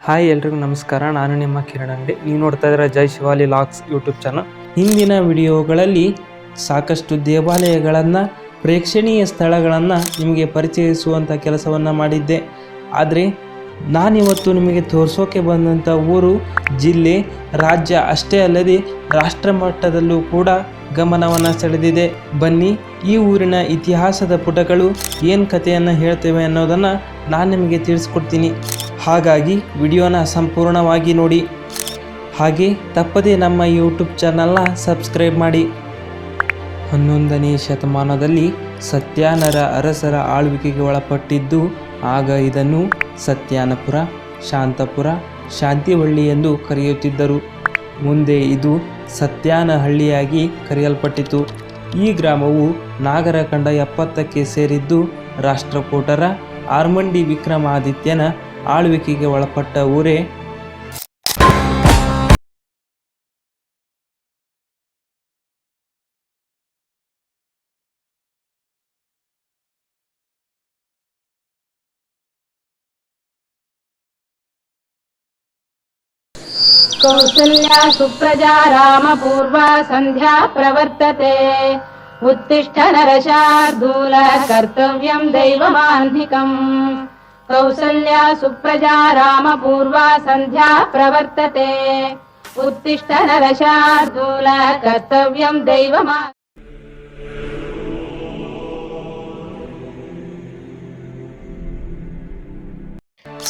Hi ಎಲ್ರಿಗೂ ನಮಸ್ಕಾರ. ನಾನು ನಿಮ್ಮ ಕಿರಣ್ ಅಂಗಡಿ. ನೀವು ನೋಡ್ತಾ ಇದ್ದೀರಾ Jai Shivali locks YouTube channel. ಹಿಂದಿನ ವಿಡಿಯೋಗಳಲ್ಲಿ ಸಾಕಷ್ಟು ದೇವಾಲಯಗಳನ್ನು, ಪ್ರೇಕ್ಷಣೀಯ ಸ್ಥಳಗಳನ್ನು ನಿಮಗೆ ಪರಿಚಯಿಸುವಂಥ ಕೆಲಸವನ್ನು ಮಾಡಿದ್ದೆ. ಆದರೆ ನಾನಿವತ್ತು ನಿಮಗೆ ತೋರಿಸೋಕೆ ಬಂದಂಥ ಊರು, ಜಿಲ್ಲೆ, ರಾಜ್ಯ ಅಷ್ಟೇ ಅಲ್ಲದೆ ರಾಷ್ಟ್ರ ಮಟ್ಟದಲ್ಲೂ ಕೂಡ ಗಮನವನ್ನು ಸೆಳೆದಿದೆ. ಬನ್ನಿ, ಈ ಊರಿನ ಇತಿಹಾಸದ ಪುಟಗಳು ಏನು ಕಥೆಯನ್ನು ಹೇಳ್ತೇವೆ ಅನ್ನೋದನ್ನು ನಾನು ನಿಮಗೆ ತಿಳಿಸ್ಕೊಡ್ತೀನಿ. ಹಾಗಾಗಿ ವಿಡಿಯೋನ ಸಂಪೂರ್ಣವಾಗಿ ನೋಡಿ. ಹಾಗೆ ತಪ್ಪದೇ ನಮ್ಮ ಯೂಟ್ಯೂಬ್ ಚಾನಲ್ನ ಸಬ್ಸ್ಕ್ರೈಬ್ ಮಾಡಿ. ಹನ್ನೊಂದನೇ ಶತಮಾನದಲ್ಲಿ ಸತ್ಯಾನರ ಅರಸರ ಆಳ್ವಿಕೆಗೆ ಒಳಪಟ್ಟಿದ್ದು ಆಗ ಇದನ್ನು ಸತ್ಯಾನಪುರ, ಶಾಂತಪುರ, ಶಾಂತಿಹಳ್ಳಿ ಎಂದು ಕರೆಯುತ್ತಿದ್ದರು. ಮುಂದೆ ಇದು ಸತ್ಯಾನಹಳ್ಳಿಯಾಗಿ ಕರೆಯಲ್ಪಟ್ಟಿತು. ಈ ಗ್ರಾಮವು ನಾಗರಖಂಡ ಎಪ್ಪತ್ತಕ್ಕೆ ಸೇರಿದ್ದು ರಾಷ್ಟ್ರಕೂಟರ ಆರ್ಮಂಡಿ ವಿಕ್ರಮಾದಿತ್ಯನ ಆಳ್ವಿಕೆಗೆ ಒಳಪಟ್ಟ ಊರೇ कौसल्या सुप्रजा रामपूर्वा सन्ध्या प्रवर्तते उत्तिष्ठ नरशार्दूल कर्तव्यम् दैवमाह्निकम् कौसल्या सुप्रजा रामपूर्वा सन्ध्या प्रवर्तते उत्तिष्ठ नरशार्दूल कर्तव्यम् दैवमा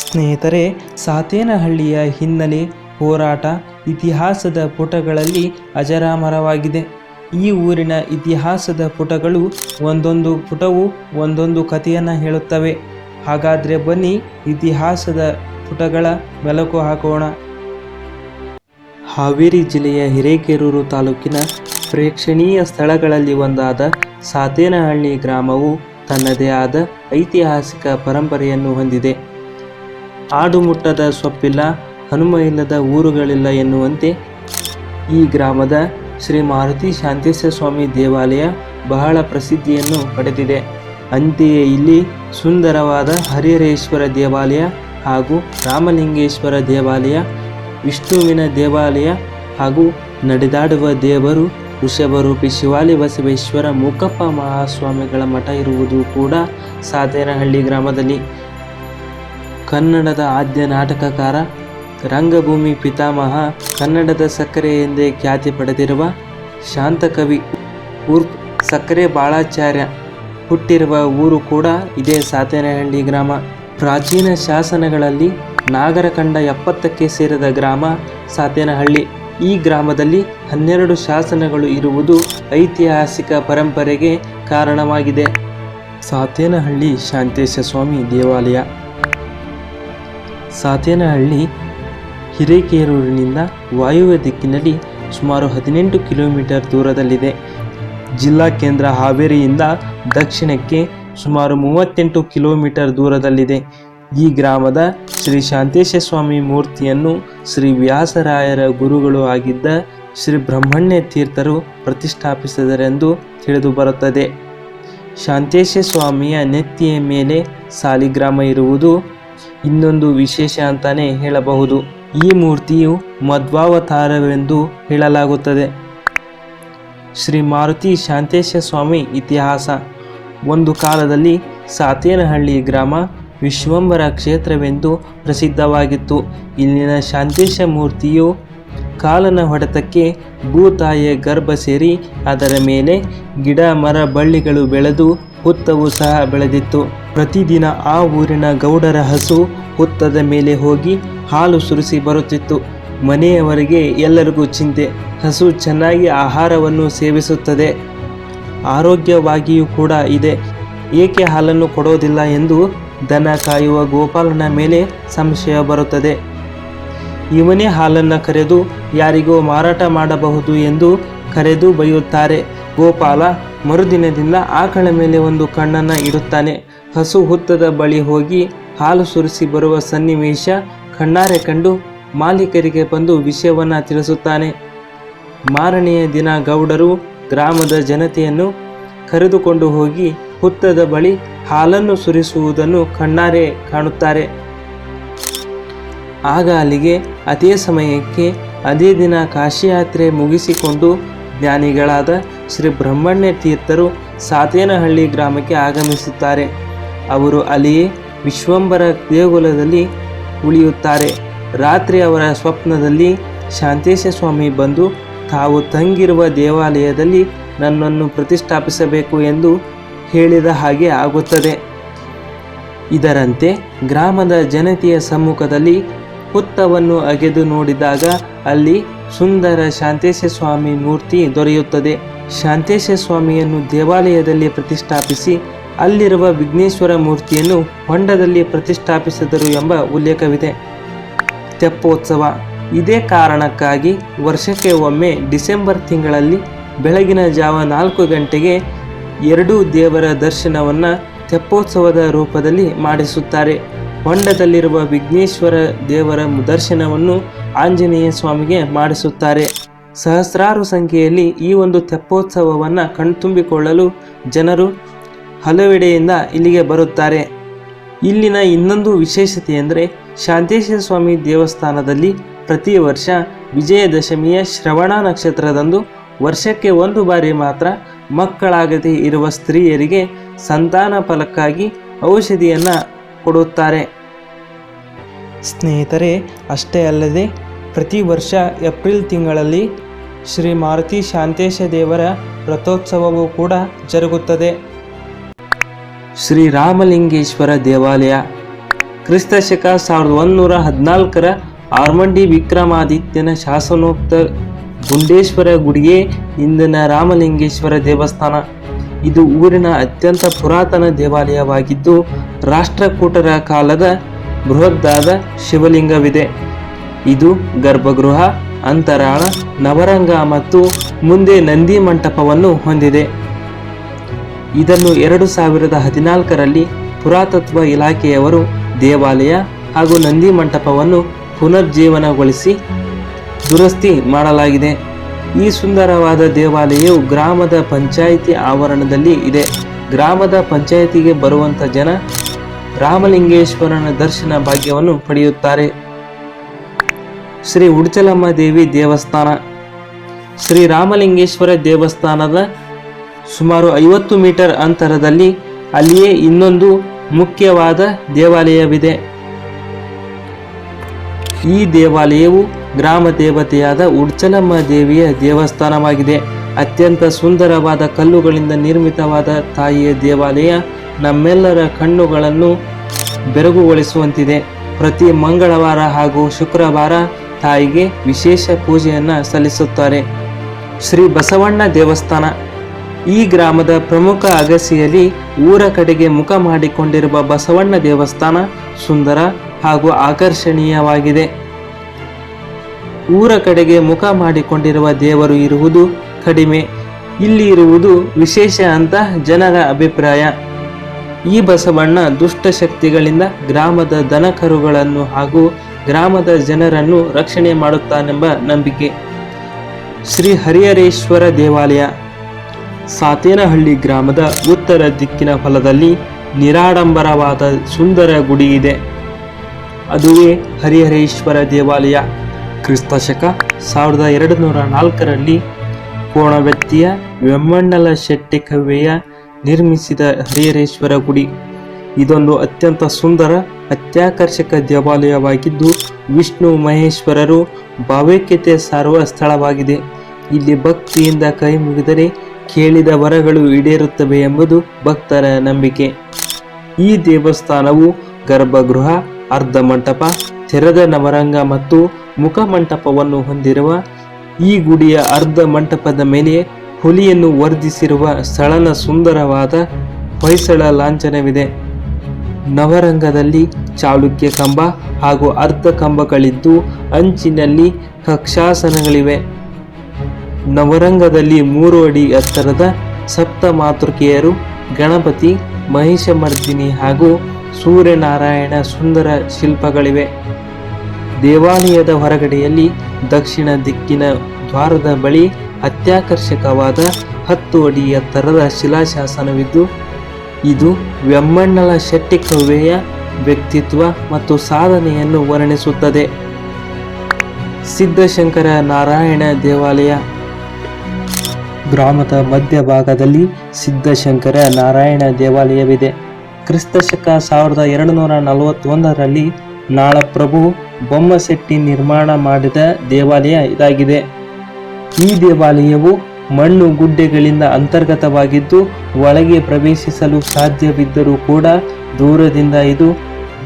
ಸ್ನೇಹಿತರೆ ಸಾತೇನಹಳ್ಳಿಯ ಹಿನ್ನೆಲೆ ಹೋರಾಟ ಇತಿಹಾಸದ ಪುಟಗಳಲ್ಲಿ ಅಜರಾಮರವಾಗಿದೆ. ಈ ಊರಿನ ಇತಿಹಾಸದ ಪುಟಗಳು ಒಂದೊಂದು ಪುಟವು ಒಂದೊಂದು ಕಥೆಯನ್ನು ಹೇಳುತ್ತವೆ. ಹಾಗಾದರೆ ಬನ್ನಿ ಇತಿಹಾಸದ ಪುಟಗಳ ಮೆಲುಕು ಹಾಕೋಣ. ಹಾವೇರಿ ಜಿಲ್ಲೆಯ ಹಿರೇಕೆರೂರು ತಾಲೂಕಿನ ಪ್ರೇಕ್ಷಣೀಯ ಸ್ಥಳಗಳಲ್ಲಿ ಒಂದಾದ ಸಾತೇನಹಳ್ಳಿ ಗ್ರಾಮವು ತನ್ನದೇ ಆದ ಐತಿಹಾಸಿಕ ಪರಂಪರೆಯನ್ನು ಹೊಂದಿದೆ. ಆಡುಮುಟ್ಟದ ಸೊಪ್ಪಿಲ್ಲ ಹನುಮ ಇಲ್ಲದ ಊರುಗಳಿಲ್ಲ ಎನ್ನುವಂತೆ ಈ ಗ್ರಾಮದ ಶ್ರೀ ಮಾರುತಿ ಶಾಂತೇಶ್ವರ ಸ್ವಾಮಿ ದೇವಾಲಯ ಬಹಳ ಪ್ರಸಿದ್ಧಿಯನ್ನು ಪಡೆದಿದೆ. ಅಂತೆಯೇ ಇಲ್ಲಿ ಸುಂದರವಾದ ಹರಿಹರೇಶ್ವರ ದೇವಾಲಯ ಹಾಗೂ ರಾಮಲಿಂಗೇಶ್ವರ ದೇವಾಲಯ, ವಿಷ್ಣುವಿನ ದೇವಾಲಯ ಹಾಗೂ ನಡೆದಾಡುವ ದೇವರು ವೃಷಭರೂಪಿ ಶಿವಾಲಿ ಬಸವೇಶ್ವರ ಮೂಕಪ್ಪ ಮಹಾಸ್ವಾಮಿಗಳ ಮಠ ಇರುವುದು ಕೂಡ ಸಾತೇನಹಳ್ಳಿ ಗ್ರಾಮದಲ್ಲಿ. ಕನ್ನಡದ ಆದ್ಯ ನಾಟಕಕಾರ ರಂಗಭೂಮಿ ಪಿತಾಮಹ ಕನ್ನಡದ ಸಕ್ಕರೆ ಎಂದೇ ಖ್ಯಾತಿ ಪಡೆದಿರುವ ಶಾಂತಕವಿ ಉರ್ಫ್ ಸಕ್ಕರೆ ಬಾಳಾಚಾರ್ಯ ಹುಟ್ಟಿರುವ ಊರು ಕೂಡ ಇದೇ ಸಾತೇನಹಳ್ಳಿ ಗ್ರಾಮ. ಪ್ರಾಚೀನ ಶಾಸನಗಳಲ್ಲಿ ನಾಗರಖಂಡ ಎಪ್ಪತ್ತಕ್ಕೆ ಸೇರಿದ ಗ್ರಾಮ ಸಾತೇನಹಳ್ಳಿ. ಈ ಗ್ರಾಮದಲ್ಲಿ ಹನ್ನೆರಡು ಶಾಸನಗಳು ಇರುವುದು ಐತಿಹಾಸಿಕ ಪರಂಪರೆಗೆ ಕಾರಣವಾಗಿದೆ. ಸಾತೇನಹಳ್ಳಿ ಶಾಂತೇಶ ಸ್ವಾಮಿ ದೇವಾಲಯ. ಸಾತೇನಹಳ್ಳಿ ಹಿರೇಕೇರೂರಿನಿಂದ ವಾಯುವ್ಯ ದಿಕ್ಕಿನಲ್ಲಿ ಸುಮಾರು ಹದಿನೆಂಟು ಕಿಲೋಮೀಟರ್ ದೂರದಲ್ಲಿದೆ. ಜಿಲ್ಲಾ ಕೇಂದ್ರ ಹಾವೇರಿಯಿಂದ ದಕ್ಷಿಣಕ್ಕೆ ಸುಮಾರು ಮೂವತ್ತೆಂಟು ಕಿಲೋಮೀಟರ್ ದೂರದಲ್ಲಿದೆ. ಈ ಗ್ರಾಮದ ಶ್ರೀ ಶಾಂತೇಶ ಸ್ವಾಮಿ ಮೂರ್ತಿಯನ್ನು ಶ್ರೀ ವ್ಯಾಸರಾಯರ ಗುರುಗಳು ಆಗಿದ್ದ ಶ್ರೀ ಬ್ರಹ್ಮಣ್ಯ ತೀರ್ಥರು ಪ್ರತಿಷ್ಠಾಪಿಸಿದರೆಂದು ತಿಳಿದು ಬರುತ್ತದೆ. ಶಾಂತೇಶ ಸ್ವಾಮಿಯ ನೆತ್ತಿಯ ಮೇಲೆ ಸಾಲಿಗ್ರಾಮ ಇರುವುದು ಇನ್ನೊಂದು ವಿಶೇಷ ಅಂತಲೇ ಹೇಳಬಹುದು. ಈ ಮೂರ್ತಿಯು ಮಧ್ವಾವತಾರವೆಂದು ಹೇಳಲಾಗುತ್ತದೆ. ಶ್ರೀ ಮಾರುತಿ ಶಾಂತೇಶ ಸ್ವಾಮಿ ಇತಿಹಾಸ. ಒಂದು ಕಾಲದಲ್ಲಿ ಸಾತೇನಹಳ್ಳಿ ಗ್ರಾಮ ವಿಶ್ವಂಬರ ಕ್ಷೇತ್ರವೆಂದು ಪ್ರಸಿದ್ಧವಾಗಿತ್ತು. ಇಲ್ಲಿನ ಶಾಂತೇಶ ಮೂರ್ತಿಯು ಕಾಲನ ಹೊಡೆತಕ್ಕೆ ಭೂತಾಯಿಯ ಗರ್ಭ ಸೇರಿ ಅದರ ಮೇಲೆ ಗಿಡ, ಮರ, ಬಳ್ಳಿಗಳು ಬೆಳೆದು ಹುತ್ತವು ಸಹ ಬೆಳೆದಿತ್ತು. ಪ್ರತಿದಿನ ಆ ಊರಿನ ಗೌಡರ ಹಸು ಹುತ್ತದ ಮೇಲೆ ಹೋಗಿ ಹಾಲು ಸುರಿಸಿ ಬರುತ್ತಿತ್ತು. ಮನೆಯವರಿಗೆ ಎಲ್ಲರಿಗೂ ಚಿಂತೆ. ಹಸು ಚೆನ್ನಾಗಿ ಆಹಾರವನ್ನು ಸೇವಿಸುತ್ತದೆ. ಆರೋಗ್ಯವಾಗಿಯೂ ಕೂಡ ಇದೆ. ಏಕೆ ಹಾಲನ್ನು ಕೊಡೋದಿಲ್ಲ ಎಂದು ದನ ಕಾಯುವ ಗೋಪಾಲನ ಮೇಲೆ ಸಂಶಯ ಬರುತ್ತದೆ. ಇವನೇ ಹಾಲನ್ನು ಕರೆದು ಯಾರಿಗೋ ಮಾರಾಟ ಮಾಡಬಹುದು ಎಂದು ಕರೆದು ಬೈಯುತ್ತಾರೆ. ಗೋಪಾಲ ಮರುದಿನದಿಂದ ಆಕಳ ಮೇಲೆ ಒಂದು ಕಣ್ಣನ್ನು ಇಡುತ್ತಾನೆ. ಹಸು ಹುತ್ತದ ಬಳಿ ಹೋಗಿ ಹಾಲು ಸುರಿಸಿ ಬರುವ ಸನ್ನಿವೇಶ ಕಣ್ಣಾರೆ ಕಂಡು ಮಾಲೀಕರಿಗೆ ಬಂದು ವಿಷಯವನ್ನು ತಿಳಿಸುತ್ತಾನೆ. ಮಾರನೆಯ ದಿನ ಗೌಡರು ಗ್ರಾಮದ ಜನತೆಯನ್ನು ಕರೆದುಕೊಂಡು ಹೋಗಿ ಹುತ್ತದ ಬಳಿ ಹಾಲನ್ನು ಸುರಿಸುವುದನ್ನು ಕಣ್ಣಾರೆ ಕಾಣುತ್ತಾರೆ. ಆಗ ಅಲ್ಲಿಗೆ ಅದೇ ಸಮಯಕ್ಕೆ ಅದೇ ದಿನ ಕಾಶಿಯಾತ್ರೆ ಮುಗಿಸಿಕೊಂಡು ಜ್ಞಾನಿಗಳಾದ ಶ್ರೀ ಬ್ರಹ್ಮಣ್ಯ ತೀರ್ಥರು ಸಾತೇನಹಳ್ಳಿ ಗ್ರಾಮಕ್ಕೆ ಆಗಮಿಸುತ್ತಾರೆ. ಅವರು ಅಲ್ಲಿಯೇ ವಿಶ್ವಂಬರ ದೇಗುಲದಲ್ಲಿ ಉಳಿಯುತ್ತಾರೆ. ರಾತ್ರಿ ಅವರ ಸ್ವಪ್ನದಲ್ಲಿ ಶಾಂತೇಶ ಸ್ವಾಮಿ ಬಂದು, ತಾವು ತಂಗಿರುವ ದೇವಾಲಯದಲ್ಲಿ ನನ್ನನ್ನು ಪ್ರತಿಷ್ಠಾಪಿಸಬೇಕು ಎಂದು ಹೇಳಿದ ಹಾಗೆ ಆಗುತ್ತದೆ. ಇದರಂತೆ ಗ್ರಾಮದ ಜನತೆಯ ಸಮ್ಮುಖದಲ್ಲಿ ಹುತ್ತವನ್ನು ಅಗೆದು ನೋಡಿದಾಗ ಅಲ್ಲಿ ಸುಂದರ ಶಾಂತೇಶ ಸ್ವಾಮಿ ಮೂರ್ತಿ ದೊರೆಯುತ್ತದೆ. ಶಾಂತೇಶ ಸ್ವಾಮಿಯನ್ನು ದೇವಾಲಯದಲ್ಲಿ ಪ್ರತಿಷ್ಠಾಪಿಸಿ, ಅಲ್ಲಿರುವ ವಿಘ್ನೇಶ್ವರ ಮೂರ್ತಿಯನ್ನು ಹೊಂಡದಲ್ಲಿ ಪ್ರತಿಷ್ಠಾಪಿಸಿದರು ಎಂಬ ಉಲ್ಲೇಖವಿದೆ. ತೆಪ್ಪೋತ್ಸವ. ಇದೇ ಕಾರಣಕ್ಕಾಗಿ ವರ್ಷಕ್ಕೆ ಒಮ್ಮೆ ಡಿಸೆಂಬರ್ ತಿಂಗಳಲ್ಲಿ ಬೆಳಗಿನ ಜಾವ ನಾಲ್ಕು ಗಂಟೆಗೆ ಎರಡೂ ದೇವರ ದರ್ಶನವನ್ನು ತೆಪ್ಪೋತ್ಸವದ ರೂಪದಲ್ಲಿ ಮಾಡಿಸುತ್ತಾರೆ. ಹೊಂಡದಲ್ಲಿರುವ ವಿಘ್ನೇಶ್ವರ ದೇವರ ದರ್ಶನವನ್ನು ಆಂಜನೇಯ ಸ್ವಾಮಿಗೆ ಮಾಡಿಸುತ್ತಾರೆ. ಸಹಸ್ರಾರು ಸಂಖ್ಯೆಯಲ್ಲಿ ಈ ಒಂದು ತೆಪ್ಪೋತ್ಸವವನ್ನು ಕಣ್ತುಂಬಿಕೊಳ್ಳಲು ಜನರು ಹಲವೆಡೆಯಿಂದ ಇಲ್ಲಿಗೆ ಬರುತ್ತಾರೆ. ಇಲ್ಲಿನ ಇನ್ನೊಂದು ವಿಶೇಷತೆ ಎಂದರೆ ಶಾಂತೇಶ್ವರ ಸ್ವಾಮಿ ದೇವಸ್ಥಾನದಲ್ಲಿ ಪ್ರತಿ ವರ್ಷ ವಿಜಯದಶಮಿಯ ಶ್ರವಣ ನಕ್ಷತ್ರದಂದು ವರ್ಷಕ್ಕೆ ಒಂದು ಬಾರಿ ಮಾತ್ರ ಮಕ್ಕಳಾಗದೇ ಇರುವ ಸ್ತ್ರೀಯರಿಗೆ ಸಂತಾನ ಫಲಕ್ಕಾಗಿ ಔಷಧಿಯನ್ನು ಕೊಡುತ್ತಾರೆ. ಸ್ನೇಹಿತರೆ, ಅಷ್ಟೇ ಅಲ್ಲದೆ ಪ್ರತಿ ವರ್ಷ ಏಪ್ರಿಲ್ ತಿಂಗಳಲ್ಲಿ ಶ್ರೀ ಮಾರುತಿ ಶಾಂತೇಶ ದೇವರ ರಥೋತ್ಸವವೂ ಕೂಡ ಜರುಗುತ್ತದೆ. ಶ್ರೀರಾಮಲಿಂಗೇಶ್ವರ ದೇವಾಲಯ, ಕ್ರಿಸ್ತಶಕ ಸಾವಿರದ ಒಂದೂರ ಹದಿನಾಲ್ಕರ ಆರ್ಮಂಡಿ ವಿಕ್ರಮಾದಿತ್ಯನ ಶಾಸನೋಕ್ತ ಗುಂಡೇಶ್ವರ ಗುಡಿಯೇ ಇಂದಿನ ರಾಮಲಿಂಗೇಶ್ವರ ದೇವಸ್ಥಾನ. ಇದು ಊರಿನ ಅತ್ಯಂತ ಪುರಾತನ ದೇವಾಲಯವಾಗಿದ್ದು, ರಾಷ್ಟ್ರಕೂಟರ ಕಾಲದ ಬೃಹದ್ದಾದ ಶಿವಲಿಂಗವಿದೆ. ಇದು ಗರ್ಭಗೃಹ, ಅಂತರಾಳ, ನವರಂಗ ಮತ್ತು ಮುಂದೆ ನಂದಿ ಮಂಟಪವನ್ನು ಹೊಂದಿದೆ. ಇದನ್ನು ಎರಡು ಸಾವಿರದ ಹದಿನಾಲ್ಕರಲ್ಲಿ ಪುರಾತತ್ವ ಇಲಾಖೆಯವರು ದೇವಾಲಯ ಹಾಗೂ ನಂದಿ ಮಂಟಪವನ್ನು ಪುನರ್ಜೀವನಗೊಳಿಸಿ ದುರಸ್ತಿ ಮಾಡಲಾಗಿದೆ. ಈ ಸುಂದರವಾದ ದೇವಾಲಯವು ಗ್ರಾಮದ ಪಂಚಾಯಿತಿ ಆವರಣದಲ್ಲಿ ಇದೆ. ಗ್ರಾಮದ ಪಂಚಾಯಿತಿಗೆ ಬರುವಂಥ ಜನ ರಾಮಲಿಂಗೇಶ್ವರನ ದರ್ಶನ ಭಾಗ್ಯವನ್ನು ಪಡೆಯುತ್ತಾರೆ. ಶ್ರೀ ಉಡ್ಚಲಮ್ಮ ದೇವಿ ದೇವಸ್ಥಾನ. ಶ್ರೀ ರಾಮಲಿಂಗೇಶ್ವರ ದೇವಸ್ಥಾನದ ಸುಮಾರು ಐವತ್ತು ಮೀಟರ್ ಅಂತರದಲ್ಲಿ ಅಲ್ಲಿಯೇ ಇನ್ನೊಂದು ಮುಖ್ಯವಾದ ದೇವಾಲಯವಿದೆ. ಈ ದೇವಾಲಯವು ಗ್ರಾಮ ದೇವತೆಯಾದ ಉಡ್ಚಲಮ್ಮ ದೇವಿಯ ದೇವಸ್ಥಾನವಾಗಿದೆ. ಅತ್ಯಂತ ಸುಂದರವಾದ ಕಲ್ಲುಗಳಿಂದ ನಿರ್ಮಿತವಾದ ತಾಯಿಯ ದೇವಾಲಯ ನಮ್ಮೆಲ್ಲರ ಕಣ್ಣುಗಳನ್ನು ಬೆರಗುಗೊಳಿಸುವಂತಿದೆ. ಪ್ರತಿ ಮಂಗಳವಾರ ಹಾಗೂ ಶುಕ್ರವಾರ ತಾಯಿಗೆ ವಿಶೇಷ ಪೂಜೆಯನ್ನು ಸಲ್ಲಿಸುತ್ತಾರೆ. ಶ್ರೀ ಬಸವಣ್ಣ ದೇವಸ್ಥಾನ. ಈ ಗ್ರಾಮದ ಪ್ರಮುಖ ಅಗಸಿಯಲ್ಲಿ ಊರ ಕಡೆಗೆ ಮುಖ ಮಾಡಿಕೊಂಡಿರುವ ಬಸವಣ್ಣ ದೇವಸ್ಥಾನ ಸುಂದರ ಹಾಗೂ ಆಕರ್ಷಣೀಯವಾಗಿದೆ. ಊರ ಕಡೆಗೆ ಮುಖ ಮಾಡಿಕೊಂಡಿರುವ ದೇವರು ಇರುವುದು ಕಡಿಮೆ. ಇಲ್ಲಿ ಇರುವುದು ವಿಶೇಷ ಅಂತ ಜನರ ಅಭಿಪ್ರಾಯ. ಈ ಬಸವಣ್ಣ ದುಷ್ಟಶಕ್ತಿಗಳಿಂದ ಗ್ರಾಮದ ದನಕರುಗಳನ್ನು ಹಾಗೂ ಗ್ರಾಮದ ಜನರನ್ನು ರಕ್ಷಣೆ ಮಾಡುತ್ತಾನೆಂಬ ನಂಬಿಕೆ. ಶ್ರೀ ಹರಿಹರೇಶ್ವರ ದೇವಾಲಯ, ಸಾತೇನಹಳ್ಳಿ ಗ್ರಾಮದ ಉತ್ತರ ದಿಕ್ಕಿನ ಫಲದಲ್ಲಿ ನಿರಾಡಂಬರವಾದ ಸುಂದರ ಗುಡಿ ಇದೆ. ಅದುವೇ ಹರಿಹರೇಶ್ವರ ದೇವಾಲಯ. ಕ್ರಿಸ್ತಶಕ ಸಾವಿರದ ಎರಡು ನೂರ ನಾಲ್ಕರಲ್ಲಿ ಕೋಣವೆತ್ತಿಯ ವೆಮ್ಮಣ್ಣಲ ಶೆಟ್ಟಿ ಕವ್ವೆಯ ನಿರ್ಮಿಸಿದ ಹರಿಹರೇಶ್ವರ ಗುಡಿ. ಇದೊಂದು ಅತ್ಯಂತ ಸುಂದರ, ಅತ್ಯಾಕರ್ಷಕ ದೇವಾಲಯವಾಗಿದ್ದು, ವಿಷ್ಣು ಮಹೇಶ್ವರರು ಭಾವೈಕ್ಯತೆ ಸಾರುವ ಸ್ಥಳವಾಗಿದೆ. ಇಲ್ಲಿ ಭಕ್ತಿಯಿಂದ ಕೈ ಮುಗಿದರೆ ಕೇಳಿದ ವರಗಳು ಈಡೇರುತ್ತವೆ ಎಂಬುದು ಭಕ್ತರ ನಂಬಿಕೆ. ಈ ದೇವಸ್ಥಾನವು ಗರ್ಭಗೃಹ, ಅರ್ಧ ಮಂಟಪ, ತೆರೆದ ನವರಂಗ ಮತ್ತು ಮುಖಮಂಟಪವನ್ನು ಹೊಂದಿರುವ ಈ ಗುಡಿಯ ಅರ್ಧ ಮಂಟಪದ ಮೇಲೆ ಹುಲಿಯನ್ನು ವರ್ಧಿಸಿರುವ ಸಳನ ಸುಂದರವಾದ ಹೊಯ್ಸಳ ಲಾಂಛನವಿದೆ. ನವರಂಗದಲ್ಲಿ ಚಾಲುಕ್ಯ ಕಂಬ ಹಾಗೂ ಅರ್ಧ ಕಂಬಗಳಿದ್ದು ಅಂಚಿನಲ್ಲಿ ಕಕ್ಷಾಸನಗಳಿವೆ. ನವರಂಗದಲ್ಲಿ ಮೂರು ಅಡಿ ಎತ್ತರದ ಸಪ್ತ ಮಾತೃಕೆಯರು ಗಣಪತಿ, ಮಹಿಷಮರ್ದಿನಿ ಹಾಗೂ ಸೂರ್ಯನಾರಾಯಣ ಸುಂದರ ಶಿಲ್ಪಗಳಿವೆ. ದೇವಾಲಯದ ಹೊರಗಡೆಯಲ್ಲಿ ದಕ್ಷಿಣ ದಿಕ್ಕಿನ ದ್ವಾರದ ಬಳಿ ಅತ್ಯಾಕರ್ಷಕವಾದ ಹತ್ತು ಅಡಿ ಎತ್ತರದ ಶಿಲಾಶಾಸನವಿದ್ದು, ಇದು ವೆಮ್ಮಣ್ಣಲ ಶೆಟ್ಟಿ ಕವ್ವೆಯ ವ್ಯಕ್ತಿತ್ವ ಮತ್ತು ಸಾಧನೆಯನ್ನು ವರ್ಣಿಸುತ್ತದೆ. ಸಿದ್ಧಶಂಕರ ನಾರಾಯಣ ದೇವಾಲಯ. ಗ್ರಾಮದ ಮಧ್ಯಭಾಗದಲ್ಲಿ ಸಿದ್ಧಶಂಕರ ನಾರಾಯಣ ದೇವಾಲಯವಿದೆ. ಕ್ರಿಸ್ತಶಕ ಸಾವಿರದ ಎರಡುನೂರ ನಲವತ್ತೊಂದರಲ್ಲಿ ನಾಳಪ್ರಭು ಬೊಮ್ಮಸೆಟ್ಟಿ ನಿರ್ಮಾಣ ಮಾಡಿದ ದೇವಾಲಯ ಇದಾಗಿದೆ. ಈ ದೇವಾಲಯವು ಮಣ್ಣು ಗುಡ್ಡೆಗಳಿಂದ ಅಂತರ್ಗತವಾಗಿದ್ದು, ಒಳಗೆ ಪ್ರವೇಶಿಸಲು ಸಾಧ್ಯವಿದ್ದರೂ ಕೂಡ ದೂರದಿಂದ ಇದು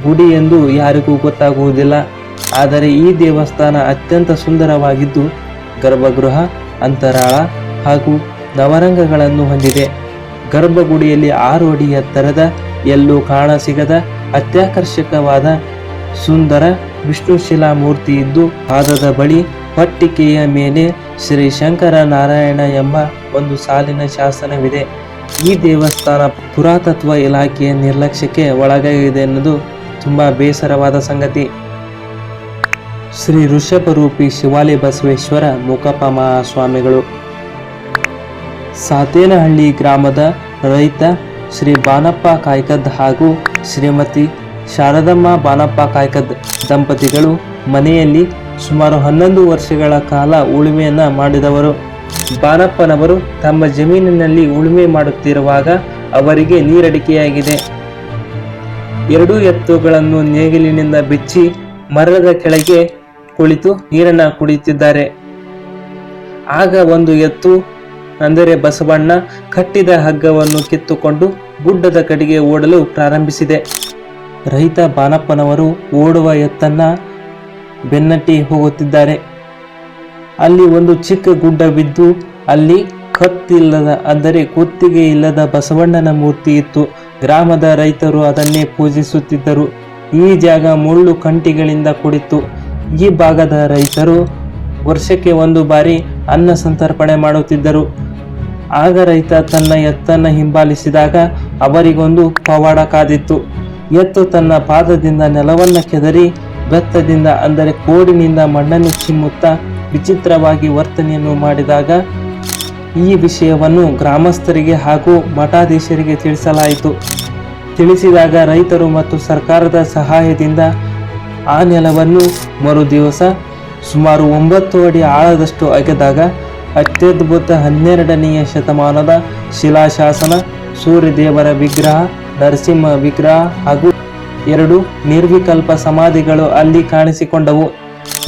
ಗುಡಿ ಎಂದು ಯಾರಿಗೂ ಗೊತ್ತಾಗುವುದಿಲ್ಲ. ಆದರೆ ಈ ದೇವಸ್ಥಾನ ಅತ್ಯಂತ ಸುಂದರವಾಗಿದ್ದು, ಗರ್ಭಗೃಹ, ಅಂತರಾಳ ಹಾಗೂ ನವರಂಗಗಳನ್ನು ಹೊಂದಿದೆ. ಗರ್ಭಗುಡಿಯಲ್ಲಿ ಆರು ಅಡಿ ಎತ್ತರದ, ಎಲ್ಲೂ ಕಾಣಸಿಗದ ಅತ್ಯಾಕರ್ಷಕವಾದ ಸುಂದರ ವಿಷ್ಣುಶಿಲಾ ಮೂರ್ತಿ ಇದ್ದು ಪಾದದ ಬಳಿ ಪಟ್ಟಿಕೆಯ ಮೇಲೆ ಶ್ರೀ ಶಂಕರ ನಾರಾಯಣ ಎಂಬ ಒಂದು ಸಾಲಿನ ಶಾಸನವಿದೆ. ಈ ದೇವಸ್ಥಾನ ಪುರಾತತ್ವ ಇಲಾಖೆಯ ನಿರ್ಲಕ್ಷ್ಯಕ್ಕೆ ಒಳಗಾಗಿದೆ ಎನ್ನುವುದು ತುಂಬಾ ಬೇಸರವಾದ ಸಂಗತಿ. ಶ್ರೀ ಋಷಭರೂಪಿ ಶಿವಾಲಿ ಬಸವೇಶ್ವರ ಮುಖಪ ಮಹಾಸ್ವಾಮಿಗಳು. ಸಾತೇನಹಳ್ಳಿ ಗ್ರಾಮದ ರೈತ ಶ್ರೀ ಬಾನಪ್ಪ ಕಾಯ್ಕದ್ ಹಾಗೂ ಶ್ರೀಮತಿ ಶಾರದಮ್ಮ ಬಾನಪ್ಪ ಕಾಯ್ಕದ್ ದಂಪತಿಗಳು ಮನೆಯಲ್ಲಿ ಸುಮಾರು ಹನ್ನೊಂದು ವರ್ಷಗಳ ಕಾಲ ಉಳುಮೆಯನ್ನ ಮಾಡಿದವರು. ಬಾನಪ್ಪನವರು ತಮ್ಮ ಜಮೀನಿನಲ್ಲಿ ಉಳುಮೆ ಮಾಡುತ್ತಿರುವಾಗ ಅವರಿಗೆ ನೀರಡಿಕೆಯಾಗಿದೆ. ಎರಡು ಎತ್ತುಗಳನ್ನು ನೇಗಿಲಿನಿಂದ ಬಿಚ್ಚಿ ಮರದ ಕೆಳಗೆ ಕುಳಿತು ನೀರನ್ನ ಕುಡಿಯುತ್ತಿದ್ದಾರೆ. ಆಗ ಒಂದು ಎತ್ತು, ಅಂದರೆ ಬಸವಣ್ಣ, ಕಟ್ಟಿದ ಹಗ್ಗವನ್ನು ಕಿತ್ತುಕೊಂಡು ಗುಡ್ಡದ ಕಡೆಗೆ ಓಡಲು ಪ್ರಾರಂಭಿಸಿದೆ. ರೈತ ಬಾನಪ್ಪನವರು ಓಡುವ ಎತ್ತನ್ನ ಬೆನ್ನಟ್ಟಿ ಹೋಗುತ್ತಿದ್ದಾರೆ. ಅಲ್ಲಿ ಒಂದು ಚಿಕ್ಕ ಗುಡ್ಡ ಬಿದ್ದು, ಅಲ್ಲಿ ಕತ್ತಿಲ್ಲದ, ಅಂದರೆ ಕುತ್ತಿಗೆ ಇಲ್ಲದ ಬಸವಣ್ಣನ ಮೂರ್ತಿ ಇತ್ತು. ಗ್ರಾಮದ ರೈತರು ಅದನ್ನೇ ಪೂಜಿಸುತ್ತಿದ್ದರು. ಈ ಜಾಗ ಮುಳ್ಳು ಕಂಟಿಗಳಿಂದ ಕುಡಿತು ಈ ಭಾಗದ ರೈತರು ವರ್ಷಕ್ಕೆ ಒಂದು ಬಾರಿ ಅನ್ನ ಸಂತರ್ಪಣೆ ಮಾಡುತ್ತಿದ್ದರು. ಆಗ ರೈತ ತನ್ನ ಎತ್ತನ್ನ ಹಿಂಬಾಲಿಸಿದಾಗ ಅವರಿಗೊಂದು ಪವಾಡ ಕಾದಿತ್ತು. ಎತ್ತು ತನ್ನ ಪಾದದಿಂದ ನೆಲವನ್ನ ಕೆದರಿ ಬೆತ್ತದಿಂದ, ಅಂದರೆ ಕೋಡಿನಿಂದ ಮಣ್ಣನ್ನು ಚಿಮ್ಮುತ್ತಾ ವಿಚಿತ್ರವಾಗಿ ವರ್ತನೆಯನ್ನು ಮಾಡಿದಾಗ ಈ ವಿಷಯವನ್ನು ಗ್ರಾಮಸ್ಥರಿಗೆ ಹಾಗೂ ಮಠಾಧೀಶರಿಗೆ ತಿಳಿಸಲಾಯಿತು. ತಿಳಿಸಿದಾಗ ರೈತರು ಮತ್ತು ಸರ್ಕಾರದ ಸಹಾಯದಿಂದ ಆ ನೆಲವನ್ನು ಮರು ದಿವಸ ಸುಮಾರು ಒಂಬತ್ತು ಅಡಿ ಆಳದಷ್ಟು ಅಗೆದಾಗ ಅತ್ಯದ್ಭುತ ಹನ್ನೆರಡನೆಯ ಶತಮಾನದ ಶಿಲಾಶಾಸನ, ಸೂರ್ಯದೇವರ ವಿಗ್ರಹ, ನರಸಿಂಹ ವಿಗ್ರಹ ಹಾಗೂ ಎರಡು ನಿರ್ವಿಕಲ್ಪ ಸಮಾಧಿಗಳು ಅಲ್ಲಿ ಕಾಣಿಸಿಕೊಂಡವು.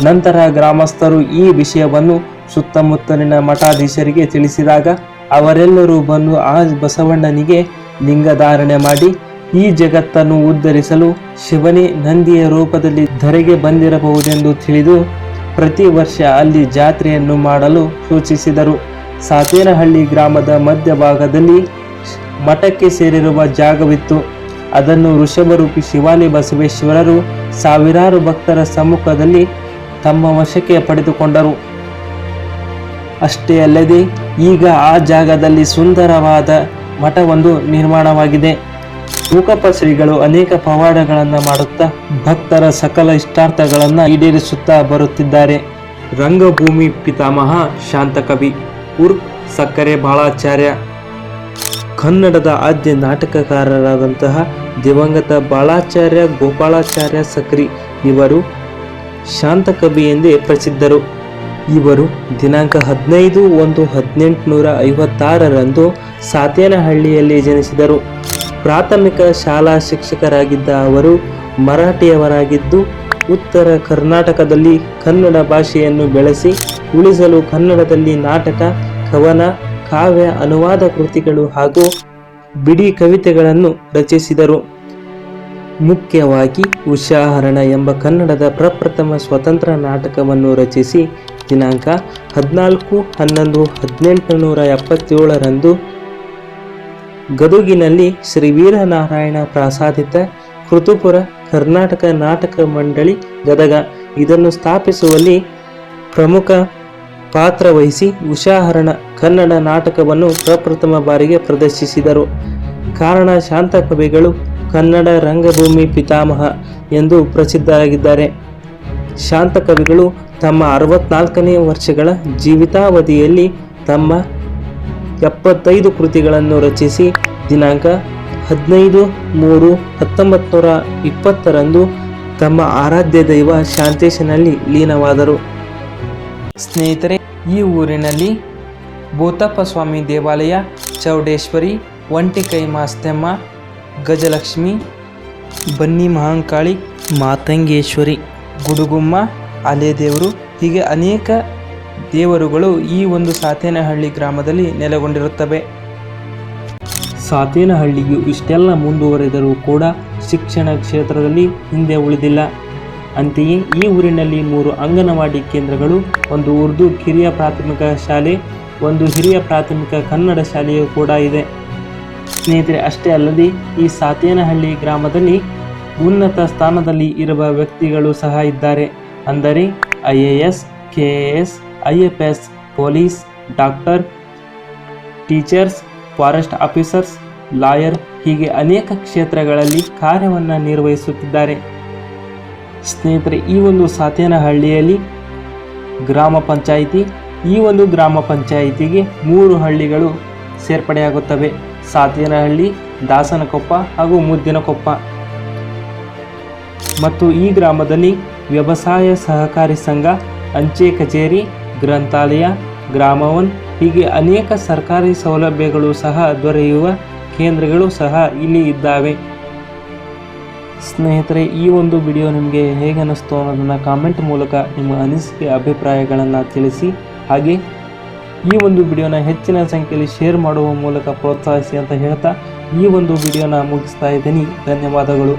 ನಂತರ ಗ್ರಾಮಸ್ಥರು ಈ ವಿಷಯವನ್ನು ಸುತ್ತಮುತ್ತಲಿನ ಮಠಾಧೀಶರಿಗೆ ತಿಳಿಸಿದಾಗ ಅವರೆಲ್ಲರೂ ಬಂದು ಆ ಬಸವಣ್ಣನಿಗೆ ಲಿಂಗಧಾರಣೆ ಮಾಡಿ, ಈ ಜಗತ್ತನ್ನು ಉದ್ಧರಿಸಲು ಶಿವನೇ ನಂದಿಯ ರೂಪದಲ್ಲಿ ಧರೆಗೆ ಬಂದಿರಬಹುದೆಂದು ತಿಳಿದು ಪ್ರತಿ ವರ್ಷ ಅಲ್ಲಿ ಜಾತ್ರೆಯನ್ನು ಮಾಡಲು ಸೂಚಿಸಿದರು. ಸಾತೇನಹಳ್ಳಿ ಗ್ರಾಮದ ಮಧ್ಯಭಾಗದಲ್ಲಿ ಮಠಕ್ಕೆ ಸೇರಿರುವ ಜಾಗವಿತ್ತು. ಅದನ್ನು ವೃಷಭರೂಪಿ ಶಿವಾಲಿ ಬಸವೇಶ್ವರರು ಸಾವಿರಾರು ಭಕ್ತರ ಸಮ್ಮುಖದಲ್ಲಿ ತಮ್ಮ ವಶಕ್ಕೆ ಪಡೆದುಕೊಂಡರು. ಅಷ್ಟೇ ಅಲ್ಲದೆ ಈಗ ಆ ಜಾಗದಲ್ಲಿ ಸುಂದರವಾದ ಮಠವೊಂದು ನಿರ್ಮಾಣವಾಗಿದೆ. ಮೂಕಪ್ಪ ಶ್ರೀಗಳು ಅನೇಕ ಪವಾಡಗಳನ್ನು ಮಾಡುತ್ತಾ ಭಕ್ತರ ಸಕಲ ಇಷ್ಟಾರ್ಥಗಳನ್ನು ಈಡೇರಿಸುತ್ತಾ ಬರುತ್ತಿದ್ದಾರೆ. ರಂಗಭೂಮಿ ಪಿತಾಮಹ ಶಾಂತಕವಿ ಉರ್ ಸಕ್ಕರೆ ಬಾಳಾಚಾರ್ಯ, ಕನ್ನಡದ ಆದ್ಯ ನಾಟಕಕಾರರಾದಂತಹ ದಿವಂಗತ ಬಾಳಾಚಾರ್ಯ ಗೋಪಾಲಾಚಾರ್ಯ ಸಕ್ರಿ ಇವರು ಶಾಂತ ಕವಿ ಎಂದೇ ಪ್ರಸಿದ್ಧರು. ಇವರು ದಿನಾಂಕ ಹದಿನೈದು ಒಂದು ಹದಿನೆಂಟುನೂರ ಐವತ್ತಾರರಂದು ಸಾತೇನಹಳ್ಳಿಯಲ್ಲಿ ಜನಿಸಿದರು. ಪ್ರಾಥಮಿಕ ಶಾಲಾ ಶಿಕ್ಷಕರಾಗಿದ್ದ ಅವರು ಮರಾಠಿಯವರಾಗಿದ್ದು, ಉತ್ತರ ಕರ್ನಾಟಕದಲ್ಲಿ ಕನ್ನಡ ಭಾಷೆಯನ್ನು ಬೆಳೆಸಿ, ಉಳಿಸಲು ಕನ್ನಡದಲ್ಲಿ ನಾಟಕ, ಕವನ, ಕಾವ್ಯ, ಅನುವಾದ ಕೃತಿಗಳು ಹಾಗೂ ಬಿಡಿ ಕವಿತೆಗಳನ್ನು ರಚಿಸಿದರು. ಮುಖ್ಯವಾಗಿ ಉಷಾಹರಣ ಎಂಬ ಕನ್ನಡದ ಪ್ರಪ್ರಥಮ ಸ್ವತಂತ್ರ ನಾಟಕವನ್ನು ರಚಿಸಿ ದಿನಾಂಕ ಹದಿನಾಲ್ಕು ಹನ್ನೊಂದು ಹದಿನೆಂಟು ನೂರ ಎಪ್ಪತ್ತೇಳರಂದು ಗದುಗಿನಲ್ಲಿ ಶ್ರೀ ವೀರನಾರಾಯಣ ಪ್ರಾಸಾದಿತ ಕೃತುಪುರ ಕರ್ನಾಟಕ ನಾಟಕ ಮಂಡಳಿ ಗದಗ. ಇದನ್ನು ಸ್ಥಾಪಿಸುವಲ್ಲಿ ಪ್ರಮುಖ ಪಾತ್ರ ವಹಿಸಿ ಉಷಾಹರಣ ಕನ್ನಡ ನಾಟಕವನ್ನು ಪ್ರಪ್ರಥಮ ಬಾರಿಗೆ ಪ್ರದರ್ಶಿಸಿದರು. ಕಾರಣ ಶಾಂತ ಕವಿಗಳು ಕನ್ನಡ ರಂಗಭೂಮಿ ಪಿತಾಮಹ ಎಂದು ಪ್ರಸಿದ್ಧರಾಗಿದ್ದಾರೆ. ಶಾಂತ ಕವಿಗಳು ತಮ್ಮ ಅರವತ್ನಾಲ್ಕನೇ ವರ್ಷಗಳ ಜೀವಿತಾವಧಿಯಲ್ಲಿ ತಮ್ಮ ಎಪ್ಪತ್ತೈದು ಕೃತಿಗಳನ್ನು ರಚಿಸಿ ದಿನಾಂಕ ಹದಿನೈದು ಮೂರು ಹತ್ತೊಂಬತ್ತು ನೂರ ಇಪ್ಪತ್ತರಂದು ತಮ್ಮ ಆರಾಧ್ಯ ದೈವ ಶಾಂತೇಶನಲ್ಲಿ ಲೀನವಾದರು. ಸ್ನೇಹಿತರೆ, ಈ ಊರಿನಲ್ಲಿ ಭೂತಪ್ಪ ಸ್ವಾಮಿ ದೇವಾಲಯ, ಚೌಡೇಶ್ವರಿ ಒಂಟಿಕೈ ಮಾಸ್ತಮ್ಮ ಗಜಲಕ್ಷ್ಮಿ, ಬನ್ನಿ ಮಹಾಂಕಾಳಿ, ಮಾತಂಗೇಶ್ವರಿ, ಗುಡುಗುಮ್ಮ ಅಲೆದೇವರು ಹೀಗೆ ಅನೇಕ ದೇವರುಗಳು ಈ ಒಂದು ಸಾತೇನಹಳ್ಳಿ ಗ್ರಾಮದಲ್ಲಿ ನೆಲೆಗೊಂಡಿರುತ್ತವೆ. ಸಾತೇನಹಳ್ಳಿಯು ಇಷ್ಟೆಲ್ಲ ಮುಂದುವರೆದರೂ ಕೂಡ ಶಿಕ್ಷಣ ಕ್ಷೇತ್ರದಲ್ಲಿ ಹಿಂದೆ ಉಳಿದಿಲ್ಲ. ಅಂತೆಯೇ ಈ ಊರಿನಲ್ಲಿ ಮೂರು ಅಂಗನವಾಡಿ ಕೇಂದ್ರಗಳು, ಒಂದು ಉರ್ದು ಕಿರಿಯ ಪ್ರಾಥಮಿಕ ಶಾಲೆ, ಒಂದು ಹಿರಿಯ ಪ್ರಾಥಮಿಕ ಕನ್ನಡ ಶಾಲೆಯೂ ಕೂಡ ಇದೆ. ಸ್ನೇಹಿತರೆ, ಅಷ್ಟೇ ಅಲ್ಲದೆ ಈ ಸಾತೇನಹಳ್ಳಿ ಗ್ರಾಮದಲ್ಲಿ ಉನ್ನತ ಸ್ಥಾನದಲ್ಲಿ ಇರುವ ವ್ಯಕ್ತಿಗಳು ಸಹ ಇದ್ದಾರೆ. ಅಂದರೆ I A S, K S, I F S, police, doctor, teachers, forest officers, lawyer ಹೀಗೆ ಅನೇಕ ಕ್ಷೇತ್ರಗಳಲ್ಲಿ ಕಾರ್ಯವನ್ನು ನಿರ್ವಹಿಸುತ್ತಿದ್ದಾರೆ. ಸ್ನೇಹಿತರೆ, ಈ ಒಂದು ಸಾತೇನಹಳ್ಳಿಯಲ್ಲಿ ಗ್ರಾಮ ಪಂಚಾಯಿತಿ, ಈ ಒಂದು ಗ್ರಾಮ ಪಂಚಾಯಿತಿಗೆ ಮೂರು ಹಳ್ಳಿಗಳು ಸೇರ್ಪಡೆಯಾಗುತ್ತವೆ. ಸಾತೇನಹಳ್ಳಿ, ದಾಸನಕೊಪ್ಪ ಹಾಗೂ ಮುದ್ದಿನಕೊಪ್ಪ. ಮತ್ತು ಈ ಗ್ರಾಮದಲ್ಲಿ ವ್ಯವಸಾಯ ಸಹಕಾರಿ ಸಂಘ, ಅಂಚೆ ಕಚೇರಿ, ಗ್ರಂಥಾಲಯ, ಗ್ರಾಮವನ್, ಹೀಗೆ ಅನೇಕ ಸರ್ಕಾರಿ ಸೌಲಭ್ಯಗಳು ಸಹ ದೊರೆಯುವ ಕೇಂದ್ರಗಳು ಸಹ ಇಲ್ಲಿ ಇದ್ದಾವೆ. ಸ್ನೇಹಿತರೆ, ಈ ಒಂದು ವಿಡಿಯೋ ನಿಮಗೆ ಹೇಗೆ ಅನ್ನಿಸ್ತು ಅನ್ನೋದನ್ನು ಕಾಮೆಂಟ್ ಮೂಲಕ ನಿಮ್ಮ ಅನಿಸಿಕೆ, ಅಭಿಪ್ರಾಯಗಳನ್ನು ತಿಳಿಸಿ. ಹಾಗೆ ಈ ಒಂದು ವಿಡಿಯೋನ ಹೆಚ್ಚಿನ ಸಂಖ್ಯೆಯಲ್ಲಿ ಶೇರ್ ಮಾಡುವ ಮೂಲಕ ಪ್ರೋತ್ಸಾಹಿಸಿ ಅಂತ ಹೇಳ್ತಾ ಈ ಒಂದು ವಿಡಿಯೋನ ಮುಗಿಸ್ತಾ ಇದ್ದೀನಿ. ಧನ್ಯವಾದಗಳು.